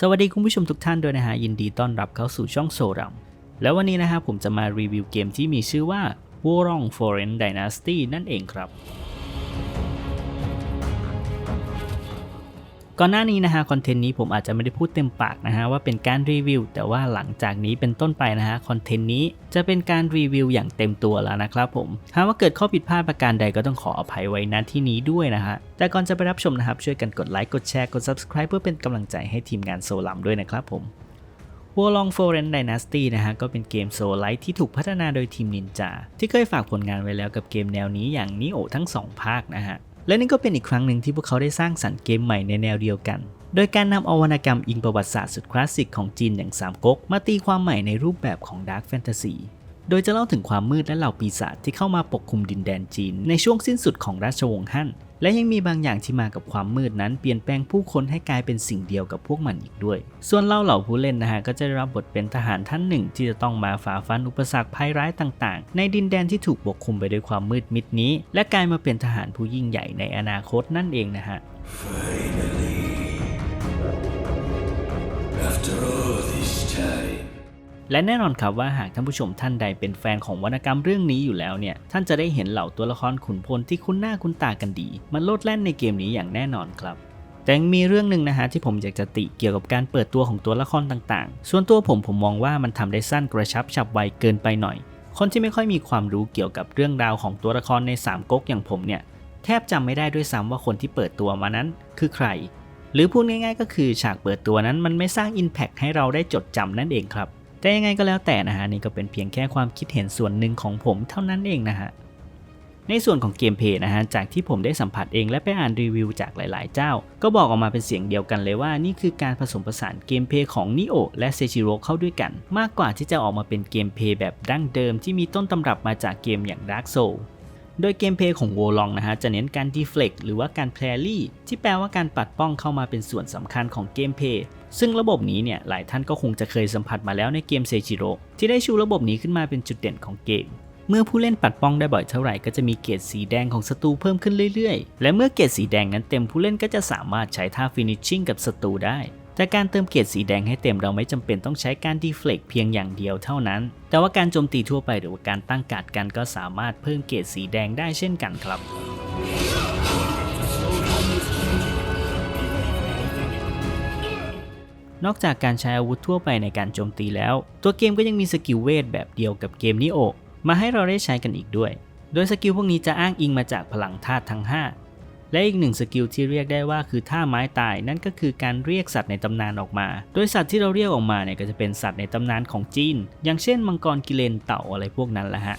สวัสดีคุณผู้ชมทุกท่านด้วยนะฮะ ยินดีต้อนรับเข้าสู่ช่องโซรัม แล้ววันนี้นะฮะผมจะมารีวิวเกมที่มีชื่อว่า Warong Foreign Dynasty นั่นเองครับ ก่อนหน้านี้นะฮะคอนเทนต์นี้ผมอาจจะไม่ได้พูดเต็มปากนะฮะว่าเป็นการรีวิว แต่ว่าหลังจากนี้เป็นต้นไปนะฮะคอนเทนต์นี้จะเป็นการรีวิวอย่างเต็มตัวแล้วนะครับผมหากว่าเกิดข้อผิดพลาดประการใดก็ต้องขออภัยไว้ณที่นี้ด้วยนะฮะแต่ก่อนจะไปรับชมนะครับช่วยกันกดไลค์กดแชร์กด subscribe เพื่อเป็นกำลังใจให้ทีมงานโซลัมด้วยนะครับผม w o r l o n g Foreign Dynasty นะฮะก็เป็นเกมโซลไลท์ที่ถูกพัฒนาโดยทีมนินจาที่เคยฝากผลงานไว้แล้วกับเกมแนวนี้อย่างนิโอทั้ง 2 ภาคนะฮะ และนี่ก็เป็นอีกครั้งหนึ่งที่พวกเขาได้สร้างสรรค์เกมใหม่ในแนวเดียวกัน โดยการนำเอาวรรณกรรมอิงประวัติศาสตร์สุดคลาสสิกของจีนอย่างสามก๊กมาตีความใหม่ในรูปแบบของดาร์คแฟนตาซี โดยจะเล่าถึงความมืดและเหล่าปีศาจที่เข้ามาปกคลุมดินแดนจีน ในช่วงสิ้นสุดของราชวงศ์ฮั่น และยังมีบางอย่างที่มากับความมืดนั้นเปลี่ยนแปลงผู้คนให้กลายเป็นสิ่งเดียวกับพวกมันอีกด้วย ส่วนเล่าเหล่าผู้เล่นนะฮะก็จะได้รับบทเป็นทหารท่านหนึ่ง ที่จะต้องมาฝ่าฟันอุปสรรคภัยร้ายต่างๆ ในดินแดนที่ถูกปกคลุมไปด้วยความมืดมิดนี้ และกลายมาเป็นทหารผู้ยิ่งใหญ่ในอนาคตนั่นเองนะฮะ After all this time, และแน่นอนครับว่าหากท่านผู้ชมท่านใดเป็นแฟนของวรรณกรรมเรื่องนี้อยู่แล้วเนี่ยท่านจะได้เห็นเหล่าตัวละครขุนพลที่คุ้นหน้าคุ้นตากันดี มันโลดแล่นในเกมนี้อย่างแน่นอนครับ แต่ยังมีเรื่องหนึ่งนะฮะที่ผมอยากจะติเกี่ยวกับการเปิดตัวของตัวละครต่างๆ ส่วนตัวผมผมมองว่ามันทำได้สั้นกระชับฉับไวเกินไปหน่อย คนที่ไม่ค่อยมีความรู้เกี่ยวกับเรื่องราวของตัวละครในสามก๊กอย่างผมเนี่ยแทบจำไม่ได้ด้วยซ้ำว่าคนที่เปิดตัวมานั้นคือใคร หรือพูดง่าย ๆ ก็คือฉากเปิดตัวนั้นมันไม่สร้าง Impact ให้เราได้จดจำนั่นเองครับ แต่ยังไงก็แล้วแต่นะฮะนี่ก็เป็นเพียงแค่ความคิดเห็นส่วนหนึ่งของผมเท่านั้นเองนะฮะในส่วนของเกมเพย์นะฮะจากที่ผมได้สัมผัสเองและไปอ่านรีวิวจากหลาย ๆ เจ้า ก็บอกออกมาเป็นเสียงเดียวกันเลยว่านี่คือการผสมผสานเกมเพย์ของนิโอและเซชิโร่เข้าด้วยกัน มากกว่าที่จะออกมาเป็นเกมเพย์แบบดั้งเดิมที่มีต้นตำรับมาจากเกมอย่าง Dark Soul โดยเกมเพลย์ของ w o l o n g นะฮะจะเน้นการ deflect หรือว่าการ parry ที่แปลว่าการปัดป้องเข้ามาเป็นส่วนสำคัญของเกมเพลย์ซึ่งระบบนี้เนี่ยหลายท่านก็คงจะเคยสัมผัสมาแล้วในเกมเซจิโร่ที่ได้ชูระบบนี้ขึ้นมาเป็นจุดเด่นของเกม เมื่อผู้เล่นปัดป้องได้บ่อยเท่าไหร่ก็จะมีเกรดสีแดงของศัตรูเพิ่มขึ้นเรื่อยๆ และเมื่อเกรดสีแดงนั้นเต็มผู้เล่นก็จะสามารถใช้ท่า finishing กับศัตรูได้ แต่การเติมเกรดสีแดงให้เต็มเราไม่จำเป็นต้องใช้การ deflect เพียงอย่างเดียวเท่านั้น แต่ว่าการโจมตีทั่วไปหรือว่าการตั้งการ์ดกันก็สามารถเพิ่มเกรดสีแดงได้เช่นกันครับนอกจากการใช้อาวุธทั่วไปในการโจมตีแล้ว ตัวเกมก็ยังมีสกิลเวทแบบเดียวกับเกมนิโอมาให้เราได้ใช้กันอีกด้วย โดยสกิลพวกนี้จะอ้างอิงมาจากพลังธาตุทั้ง 5 และอีกหนึ่งสกิลที่เรียกได้ว่าคือท่าไม้ตายนั่นก็คือการเรียกสัตว์ในตำนานออกมา โดยสัตว์ที่เราเรียกออกมาเนี่ยก็จะเป็นสัตว์ในตำนานของจีน อย่างเช่นมังกรกิเลนเต่าอะไรพวกนั้นแหละฮะ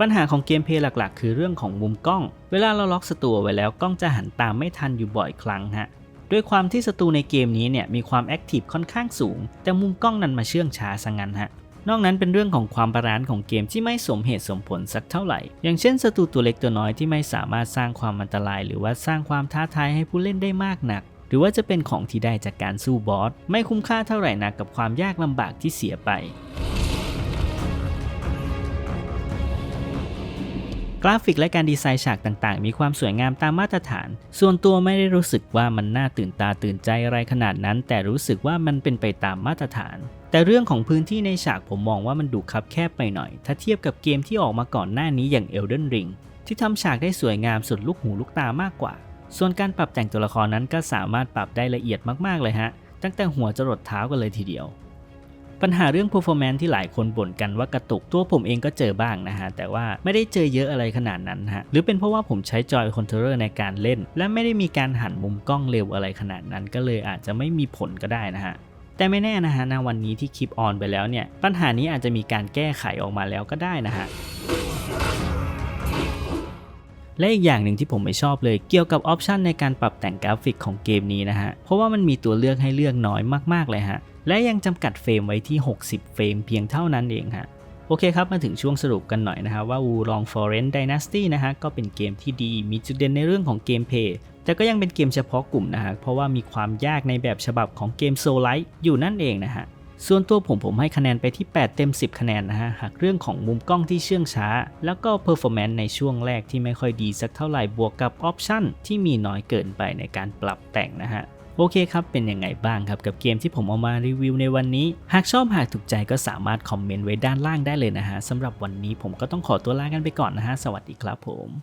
ปัญหาของเกมเพลย์หลักๆ คือเรื่องของมุมกล้อง เวลาเราล็อกศัตรูไว้แล้วกล้องจะหันตามไม่ทันอยู่บ่อยครั้งฮะด้วยความที่ศัตรูในเกมนี้เนี่ยมีความแอคทีฟค่อนข้างสูง แต่มุมกล้องนั้นมาเชื่องช้าซะงั้นฮะ นอกนั้นเป็นเรื่องของความบาลานซ์ของเกมที่ไม่สมเหตุสมผลสักเท่าไหร่ อย่างเช่นศัตรูตัวเล็กตัวน้อยที่ไม่สามารถสร้างความอันตราย หรือว่าสร้างความท้าทายให้ผู้เล่นได้มากนัก หรือว่าจะเป็นของที่ได้จากการสู้บอสไม่คุ้มค่าเท่าไหร่นักกับความยากลำบากที่เสียไป กราฟิกและการดีไซน์ฉากต่างๆ มีความสวยงามตามมาตรฐาน ส่วนตัวไม่ได้รู้สึกว่ามันน่าตื่นตาตื่นใจอะไรขนาดนั้น แต่รู้สึกว่ามันเป็นไปตามมาตรฐาน แต่เรื่องของพื้นที่ในฉากผมมองว่ามันดูคับแคบไปหน่อย ถ้าเทียบกับเกมที่ออกมาก่อนหน้านี้อย่าง Elden Ring ที่ทำฉากได้สวยงามสุดลูกหูลูกตามากกว่า ส่วนการปรับแต่งตัวละครนั้นก็สามารถปรับได้ละเอียดมากๆเลยฮะ ตั้งแต่หัวจรดเท้ากันเลยทีเดียว ปัญหาเรื่อง performance ที่หลายคนบ่นกันว่ากระตุกตัวผมเองก็เจอบ้างนะฮะ แต่ว่าไม่ได้เจอเยอะอะไรขนาดนั้นฮะ หรือเป็นเพราะว่าผมใช้จอยคอนโทรลเลอร์ในการเล่น และไม่ได้มีการหันมุมกล้องเร็วอะไรขนาดนั้น ก็เลยอาจจะไม่มีผลก็ได้นะฮะแต่ไม่แน่นะฮะณวันนี้ที่คลิปออนไปแล้วเนี่ย ปัญหานี้อาจจะมีการแก้ไขออกมาแล้วก็ได้นะฮะ และอีกอย่างหนึ่งที่ผมไม่ชอบเลยเกี่ยวกับออปชันในการปรับแต่งกราฟิกของเกมนี้นะฮะ เพราะว่ามันมีตัวเลือกให้เลือกน้อยมากๆเลยฮะ และยังจำกัดเฟรมไว้ที่ 60 เฟรมเพียงเท่านั้นเองฮะโอเคครับ มาถึงช่วงสรุปกันหน่อยนะฮะว่า Wulong Foreign Dynasty นะฮะก็เป็นเกมที่ดีมีจุดเด่นในเรื่องของเกมเพย์แต่ก็ยังเป็นเกมเฉพาะกลุ่มนะฮะเพราะว่ามีความยากในแบบฉบับของเกมโซลไลท์อยู่นั่นเองนะฮะ ส่วนตัวผมผมให้คะแนนไปที่ 8 เต็ม 10 คะแนนนะฮะ หากเรื่องของมุมกล้องที่เชื่องช้า แล้วก็ performance ในช่วงแรกที่ไม่ค่อยดีสักเท่าไหร่บวกกับออปชั่นที่มีน้อยเกินไปในการปรับแต่งนะฮะโอเคครับ เป็นยังไงบ้างครับ กับเกมที่ผมเอามารีวิวในวันนี้ หากชอบหากถูกใจก็สามารถคอมเมนต์ไว้ด้านล่างได้เลยนะฮะสำหรับวันนี้ผมก็ต้องขอตัวลากันไปก่อนนะฮะ สวัสดีครับผม